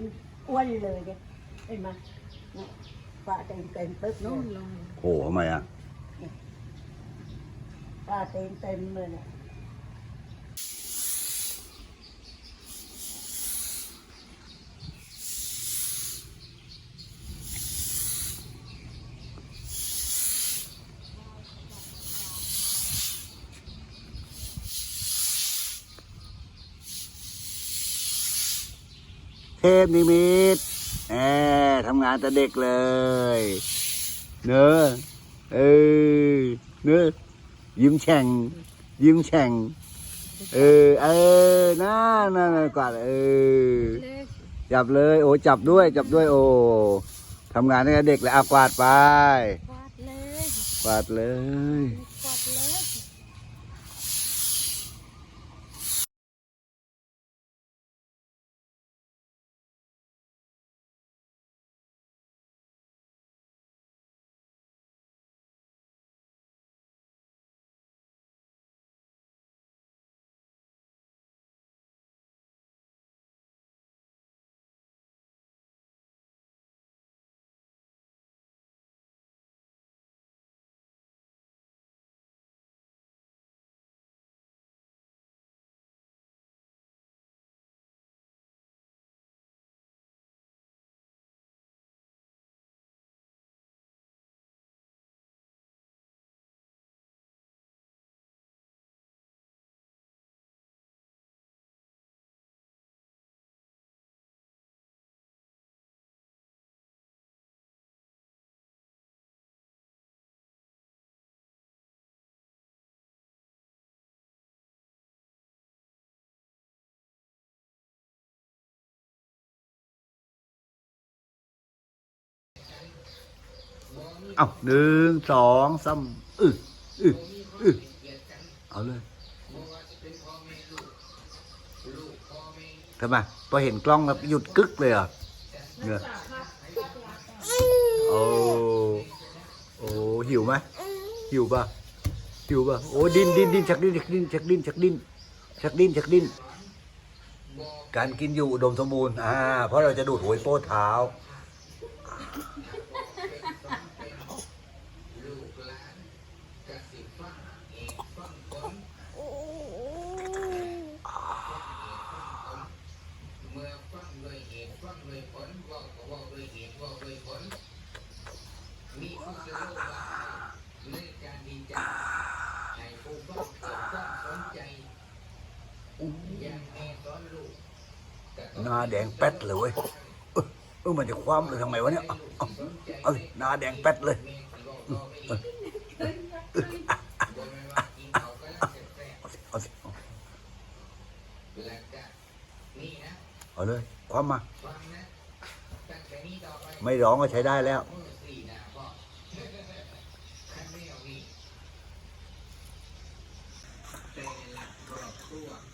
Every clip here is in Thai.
นอ้วนเลยเนี่ยเห็นไหมเนี่ยปลาเต็มเต็มๆปึ๊บลนู่งนลงโอ้ทำไมอะ ปลาเต็มเต็มๆเลยเนี่ย เทพนิมิตแหมทำงานแต่เด็กเลย เนอะเออเนอะยิ้มแฉ่ง ยิ้มแฉ่ง เออ เออน่าน่าน่ากวาดเออเล็กจับเลย โอ้ จับด้วย จับด้วย โอ้ทำงานตั้งแต่เด็กเลยอากวาดไป กวาดเลย กวาดเลยกวาดเลย เอาหนึ่งสองสามอึอึอึเอาเลยทำไมพอเห็นกล้องแล้วหยุดกึกเลยเหรอะเนี่ยโอ้โอ้หิวไหมหิวป่ะหิวป่ะโอ้ดินดินดินชักดินชักดินชักดินชักดินชักดินชักดิน การกินอยู่อุดมสมบูรณ์อ่าเพราะเราจะดูดหัวโป้เท้า นาแดงแป๊ดเลยเว้ยเออมันจะคว่ำเลยทำไมวะเนี่ยเอาเอหน้าแดงแป๊ดเลยเอาเลยคว่ำมา ไม่ร้องก็ใช้ได้แล้วอร่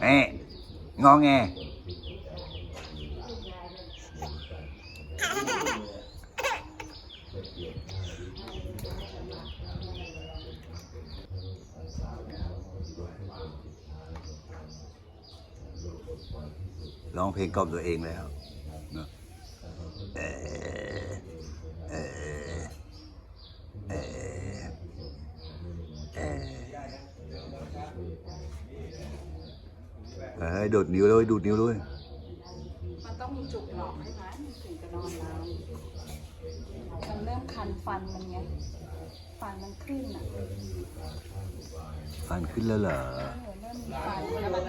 แม่งอแงร้องเพลงกล่อมตัวเองแล้วเนอะเออเออเออเออ เออดูดนิ้วเลยดูดนิ้วเลยมันต้องมีจุกหลอกให้ไหมมันถึงจะนอนนานมันเริ่มคันฟันมันไงฟันมันขึ้นอะฟันขึ้นแล้วเหรอเออเริ่มมีฟันแล้วมัน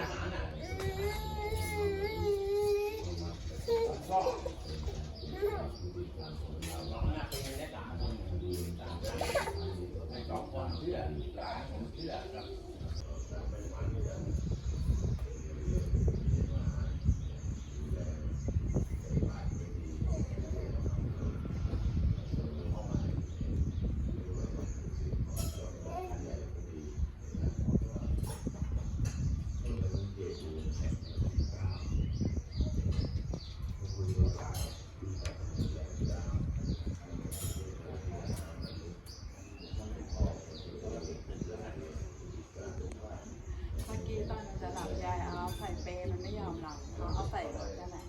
เมื่อกี้ตอนจะหลับยายเอาใส่เปรย์มันไม่ยอมหลับเอาเอาใส่รถนั่นแหละ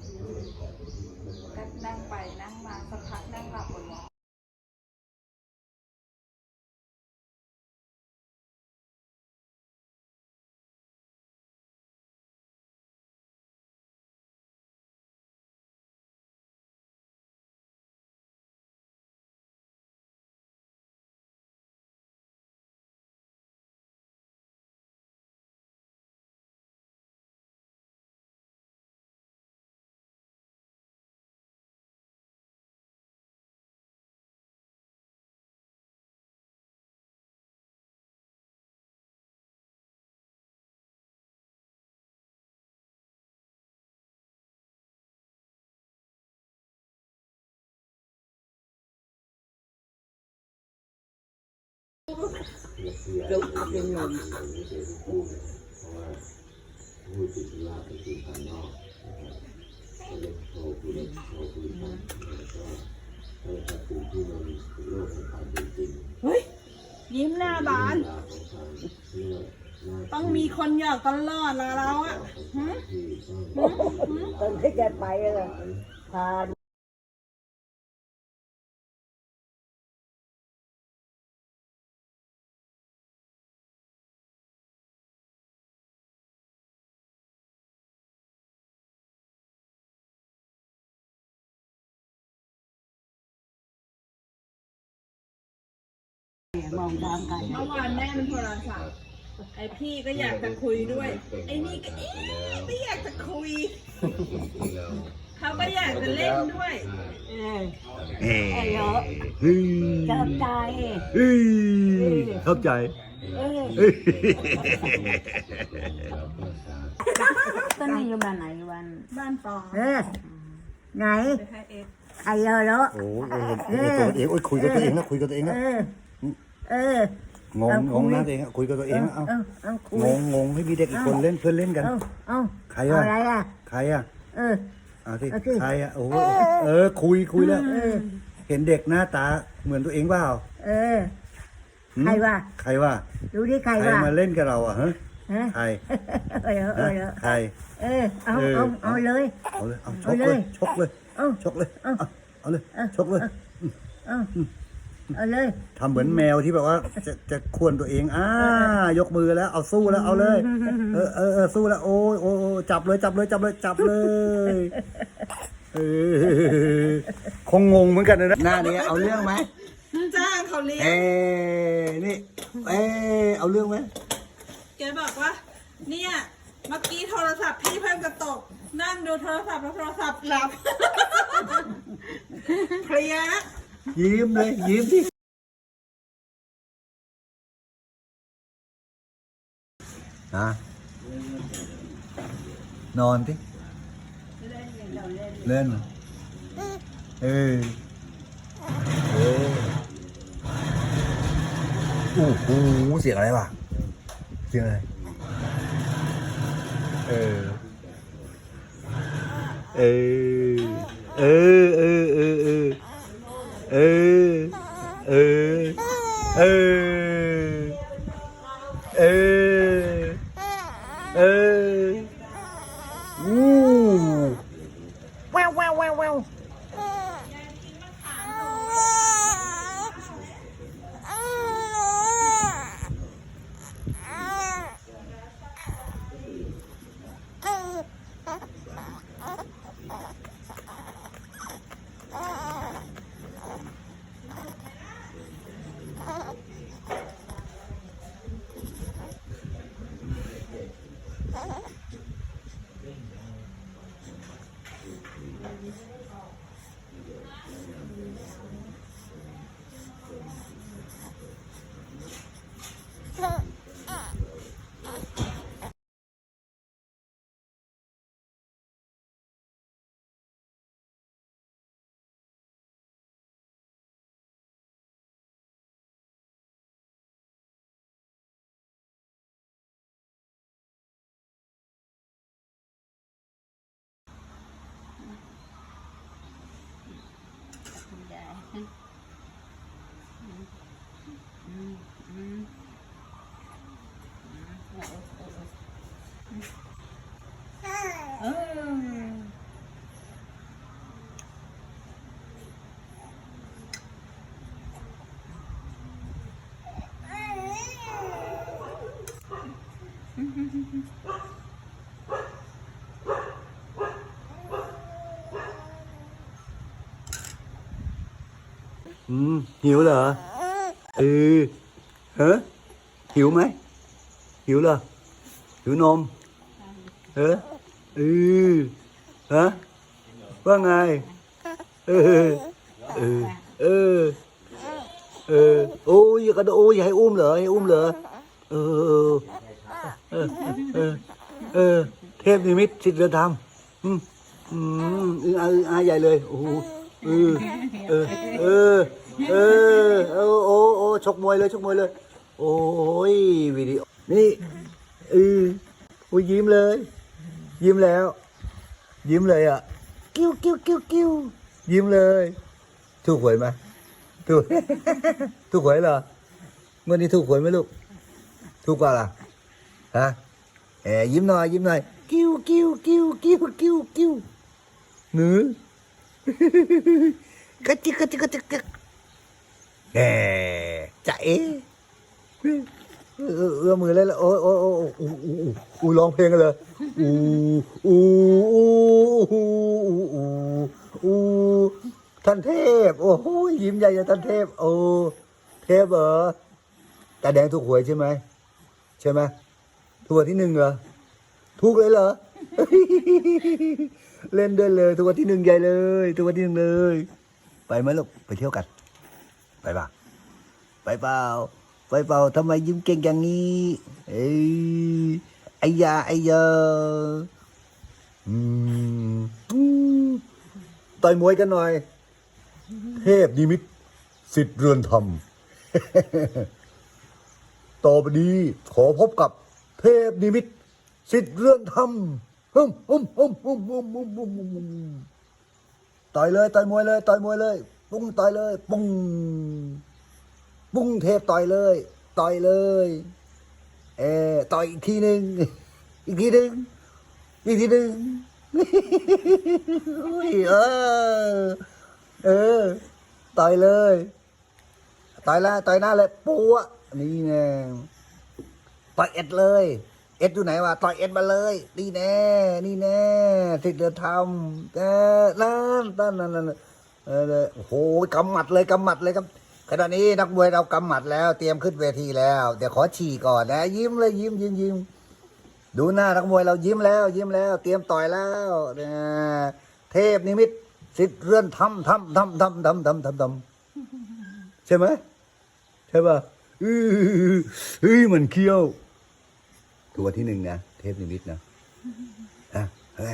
ก็นั่งไปนั่งมาสักพักนั่งหลับบนหมอน ลุกเป็นลมเฮ้ย ยิ้มหน้าบาน ต้องมีคนอยากตลอดนะเราอะหึตอนที่จะไปเลยพา มองตามกันเมื่อวานแม่มันโทรศัพท์ไอพี่ก็อยากจะคุยด้วย ไอนี่ก็เอ๊ะไม่อยากจะคุย เขาก็อยากจะเล่นด้วย เออเฮ้ไอ้เหรอเฮ้ยชอบใจเฮ้ยเข้าใจเออเฮ้ยตอนนี้อยู่บ้านไหนอยู่บ้านบ้านฟองเออไหนไปให้เอ็กซ์ไอ้เหรอเหรอโอ้ยโอ้ยตัวเองโอ้ยคุยกับตัวเองนะคุยกับตัวเอง เอนะอเออ งงงงนะตัวเองอะคุยกับตัวเองนะเอาเอาเอาคุงย งงงให้มีเด็กอีกคนเล่นเพื่อนเล่นกัน เอาเอาใครอะ อะไรอะ ใครอะเออ เอาสิเอาสิ ใครอะโอ้โหเออ คุยคุยแล้ว เออ เห็นเด็กหน้าตาเหมือนตัวเองเปล่าเออ หืมใครวะ ใครว่าดูดิใครใครวะมาเล่นกับเราอะฮะฮะใครเออเออเอฮะอใคร เออเอาเออเอาเอาเลย เอาเลยเอาชเอากเลเลยยชกเลยเอาชกเลยเอาเอาเอาเลยเอา ชกเลยเอา เอาเลย ทำเหมือนแมวที่แบบว่าจะจะควนตัวเองอ่ายกมือแล้วเอาสู้แล้วเอาเลย เออเออเออสู้แล้วโอ้ยโอ้ยโอ้ยจับเลยจับเลยจับเลยจับเลยเออคงงงเหมือนกันนะหน้านี้เอาเรื่องไหมจ้างเขาเลี้ยงเอ้นี่เอ้เอาเรื่องไหมแกบอกว่า เนี่ยเมื่อกี้โทรศัพท์พี่เพิ่งจะตก นั่งดูโทรศัพท์แล้วโทรศัพท์หลับเพลีย ยิ้มเลยยิ้มดินะนอนดิเล่นเออเออโอ้โหเสียงอะไรวะเสียงอะไรเออเออเออเออเออ เออ เออ เออ เออ เออแววแววแววแวว คุณยายอืมอืมอืมเออ อืมหิวเหรอเออฮะหิวไหมหิวเหรอหิวนมเออเออฮะว่าไงเออเออเออเออโอ้ยอยกระโดดโอ้ยให้อุ้มเหรอให้อุ้มเหรอเออเออเออเออเทพนิมิตสิทธิ์เรือธรรมอืมอืมอึ้งอาอึ้งอาใหญ่เลยโอ้โหเออเออเออ เออเออโอ้โอ้ชกมวยเลยชกมวยเลย โอ้ยวิดีโอนี่เออโอ้ยยิ้มเลย ยิ้มแล้ว ยิ้มเลยอะกิ้วกิ้วกิ้วกิ้วยิ้มเลย ถูกหวยไหมถูกถูกหวยเหรอเมื่อนี้ถูกหวยไหมลูกถูกกว่าล่ะฮะแหมยิ้มหน่อยยิ้มหน่อยกิ้วกิ้วกิ้วกิ้วกิ้วกิ้วหนือกระจิกกระจิกกระจิกกระ แหมจะเอ๊เอื้อมือเลยละโอ้ยโอ้ยโอ้ยอูร้องเพลงกันเลยอู้อู้อู้อู้อู้อู้อู้ท่านเทพ โอ้โหยิ้มใหญ่เลยท่านเทพ โอ้เทพเหรอตาแดงถูกหวยใช่ไหมใช่ไหมถูกวัลที่หนึ่งเหรอถูกเลยเหรอเล่นด้วยเลยถูกวัลที่หนึ่งใหญ่เลยถูกวัลที่หนึ่งเลย ไปไหมลูกไปเที่ยวกัน ไปปะไปเปล่า ไปเปล่าทำไมยิ้มเก่งอย่างนี้เอ้ไอ้ยาไอ้ยาอืมต่อยมวยกันหน่อย เทพนิมิตสิทธิ์เรือนธรรม ต่อไปนี้ขอพบกับเทพนิมิตสิทธิ์เรือนธรรมฮึมฮึมฮึมฮึมฮึมฮึมฮึมต่อยเลยต่อยมวยเลยต่อยมวยเลย ปุ้งต่อยเลย ปุ้งปุ้งเทพต่อยเลย ต่อยเลย เออต่อยอีกทีหนึ่งอีกทีหนึ่งอีกทีหนึ่งอุ้ยเออ เออ ต่อยเลย ต่อยแล้วต่อยหน้าเลยปัวนี่แน่ต่อยเอ็ดเลย เอ็ดอยู่ไหนวะต่อยเอ็ดมาเลย นี่แน่ นี่แน่ที่เดือดทำเออนั่นนั่นนั่นนั่น เออโอ้โหกำหมัดเลยกำหมัดเลยครับขณะนี้นักมวยเรากำหมัดแล้ว เตรียมขึ้นเวทีแล้ว เดี๋ยวขอฉี่ก่อนนะ ยิ้มเลยยิ้มยิ้มยิ้มดูหน้านักมวยเรายิ้มแล้ว ยิ้มแล้ว เตรียมต่อยแล้วนะเทพนิมิตสิทธิ์เรื่อนทำทำทำทำทำทำทำทำใช่ไหมใช่ป่ะอื้อเฮ้ยมันเคี้ยว ตัวที่หนึ่งนะเทพนิมิตนะฮะอะไร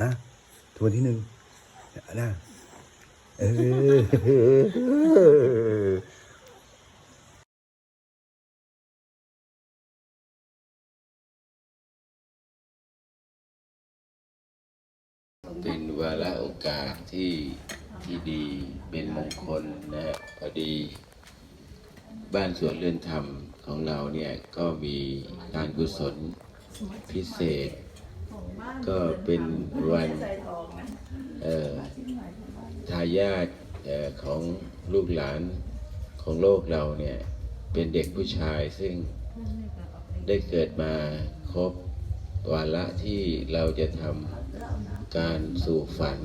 ฮะตัวที่หนึ่งนะ เป็นวาระโอกาสที่ที่ดีเป็นมงคลนะพอดี บ้านสวนเรือนธรรมของเราเนี่ย ก็มีการกุศลพิเศษ ก็เป็นวัน เอ่อ ทายาทของลูกหลานของโลกเราเนี่ย เป็นเด็กผู้ชายซึ่งได้เกิดมาครบวาระที่เราจะทำการสู่ฝัน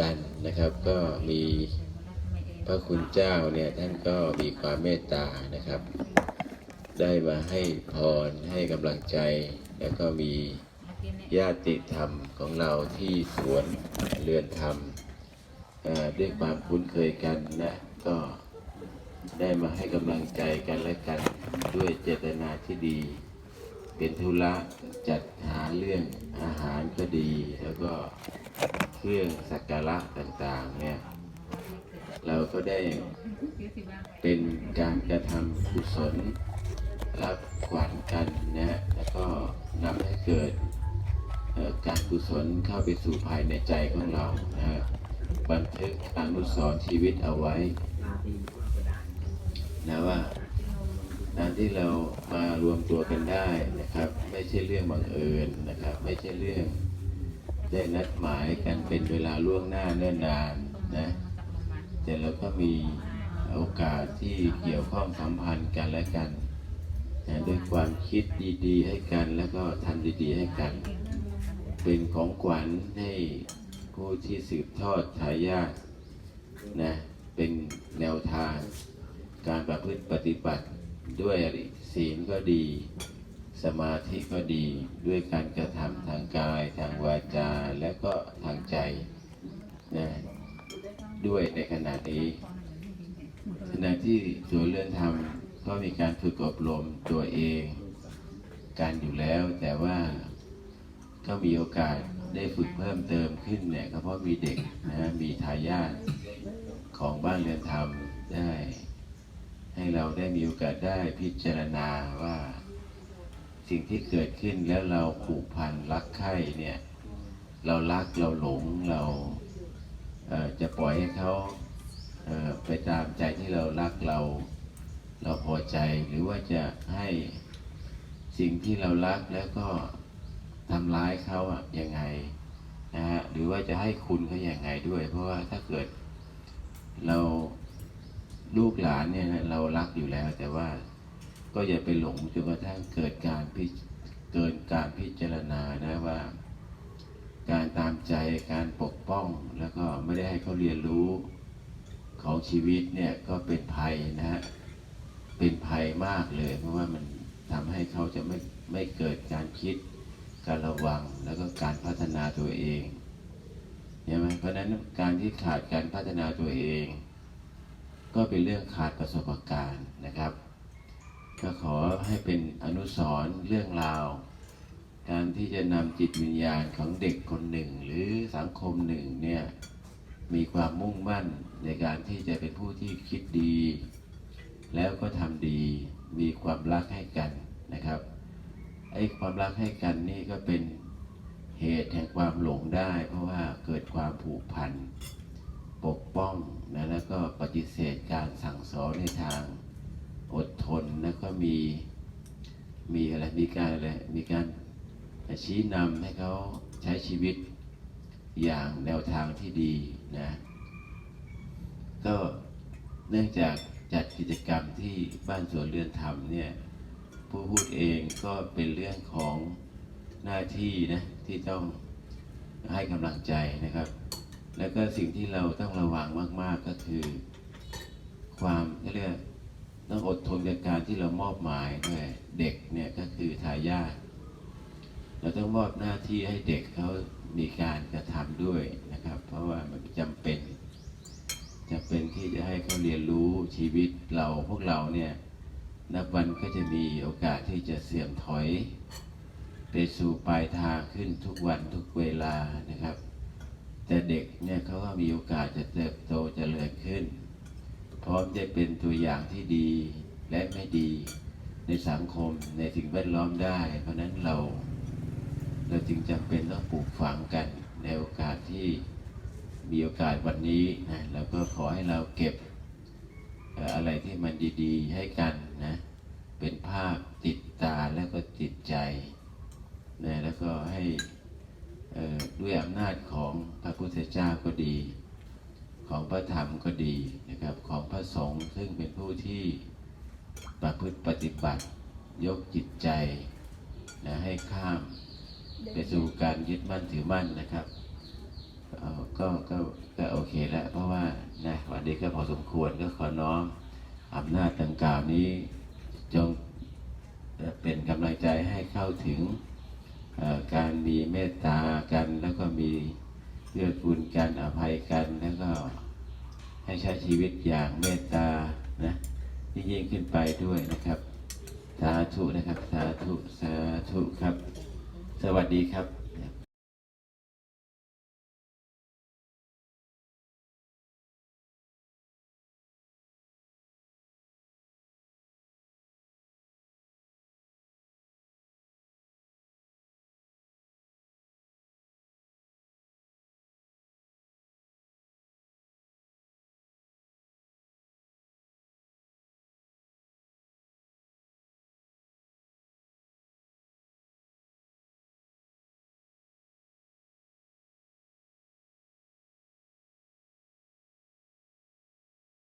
กันนะครับ ก็มีพระคุณเจ้าเนี่ยท่านก็มีความเมตตานะครับ ได้มาให้พรให้กำลังใจ แล้วก็มีญาติธรรมของเราที่สวนเรือนธรรม ด้วยความคุ้นเคยกันนะก็ได้มาให้กำลังใจกันและกันด้วยเจตนาที่ดี เป็นธุระจัดหาเรื่องอาหารก็ดี แล้วก็เครื่องสักการะต่างๆเนี่ยเราก็ได้เป็นการกระทำกุศลรับขวัญกันนะแล้วก็นำให้เกิดการกุศลเข้าไปสู่ภายในใจของเรานะฮะ บันทึกอนุสรณ์ชีวิตเอาไว้นะว่าการที่เรามารวมตัวกันได้นะครับ ไม่ใช่เรื่องบังเอิญนะครับ ไม่ใช่เรื่องได้นัดหมายกันเป็นเวลาล่วงหน้าเนิ่นนานนะแต่เราก็มีโอกาสที่เกี่ยวข้องสัมพันธ์กันและกันนะด้วยความคิดดีๆ ให้กันแล้วก็ทำดีๆ ให้กัน เป็นของขวัญให้ ผู้ที่สืบทอดทายาทนะเป็นแนวทาง การประพฤติปฏิบัติด้วยศีลก็ดี สมาธิก็ดีด้วยการกระทำทางกาย ทางวาจาและก็ทางใจนะด้วยในขณะนี้ขณะที่สวเรื่อนธรรมก็มีการฝึกอบรมตัวเองกันอยู่แล้วแต่ว่าก็มีโอกาส ได้ฝึกเพิ่มเติมขึ้นเนี่ยก็เพราะมีเด็กนะมีทายาทของบ้านเรือนธรรมได้ ให้เราได้มีโอกาสได้พิจารณาว่าสิ่งที่เกิดขึ้นแล้วเราผูกพันรักใคร่เนี่ย เรารักเราหลงเราเอ่อจะปล่อยให้เขาเอ่อไปตามใจที่เรารักเรา เราพอใจหรือว่าจะให้สิ่งที่เรารักแล้วก็ ทำร้ายเขาอะยังไงนะฮะหรือว่าจะให้คุณเขาอย่างไงด้วย เพราะว่าถ้าเกิดเราลูกหลานเนี่ยนะเรารักอยู่แล้ว แต่ว่าก็อย่าไปหลงจนกระทั่งเกิดการพิเกินการพิจารณานะว่า การตามใจการปกป้องแล้วก็ไม่ได้ให้เขาเรียนรู้ของชีวิตเนี่ยก็เป็นภัยนะฮะเป็นภัยมากเลย เพราะว่ามันทำให้เขาจะไม่ไม่เกิดการคิด การระวังแล้วก็การพัฒนาตัวเองใช่ไหมเพราะนั้นการที่ขาดการพัฒนาตัวเอง ก็เป็นเรื่องขาดประสบการณ์นะครับ ก็ขอให้เป็นอนุสรเรื่องราว การที่จะนำจิตวิญญาณของเด็กคนหนึ่ง หรือสังคมหนึ่งเนี่ยมีความมุ่งมั่นในการที่จะเป็นผู้ที่คิดดี แล้วก็ทำดีมีความรักให้กันนะครับ ไอ้ความรักให้กันนี่ก็เป็นเหตุแห่งความหลงได้ เพราะว่าเกิดความผูกพัน ปกป้องนะแล้วก็ปฏิเสธการสั่งสอนในทางอดทนแล้วก็มีมีอะไรมีการอะไรมีการชี้นำให้เขาใช้ชีวิตอย่างแนวทางที่ดีนะก็เนื่องจากจัดกิจกรรมที่บ้านสวนเรือนธรรมเนี่ย ผู้พูดเองก็เป็นเรื่องของหน้าที่นะที่ต้องให้กำลังใจนะครับ แล้วก็สิ่งที่เราต้องระวังมาก ๆก็คือ ความเขาเรียกต้องอดทนกับการที่เรามอบหมายด้วยเด็กเนี่ยก็คือทายาทเราต้องมอบหน้าที่ให้เด็กเขามีการกระทำด้วยนะครับ เพราะว่ามันจำเป็นจำเป็นที่จะให้เขาเรียนรู้ชีวิตเราพวกเราเนี่ย นับวันก็จะมีโอกาสที่จะเสื่อมถอย ไปสู่ปลายทางขึ้นทุกวันทุกเวลานะครับ แต่เด็กเนี่ยเขาก็มีโอกาสจะเติบโตจเจริญขึ้น พร้อมจะเป็นตัวอย่างที่ดีและไม่ดีในสังคมในสิ่งแวดล้อมได้ เพราะนั้นเราเราจึงจำเป็นต้องปลูกฝังกันในโอกาสที่มีโอกาสวันนี้นะเราก็ขอให้เราเก็บเอ่ออะไรที่มันดี ๆ ให้กัน นะ เป็นภาพติดตาแล้วก็ติดใจนะแล้วก็ให้ด้วยอำนาจของพระพุทธเจ้าก็ดี ของพระธรรมก็ดีนะครับของพระสงฆ์ซึ่งเป็นผู้ที่ประพฤติปฏิบัติยกจิตใจนะให้ข้ามไปสู่การยึดมั่นถือมั่นนะครับก็ก็ก็โอเคแล้วเพราะว่านะวันนี้ก็พอสมควรก็ขอน้อม อำนาจดังกล่าวนี้จงเป็นกำลังใจให้เข้าถึงการมีเมตตากันแล้วก็มีเพื่อกูลกันอภัยกันแล้วก็ให้ใช้ชีวิตอย่างเมตตานะยิ่งขึ้นไปด้วยนะครับสาธุนะครับสาธุสาธุครับ สวัสดีครับ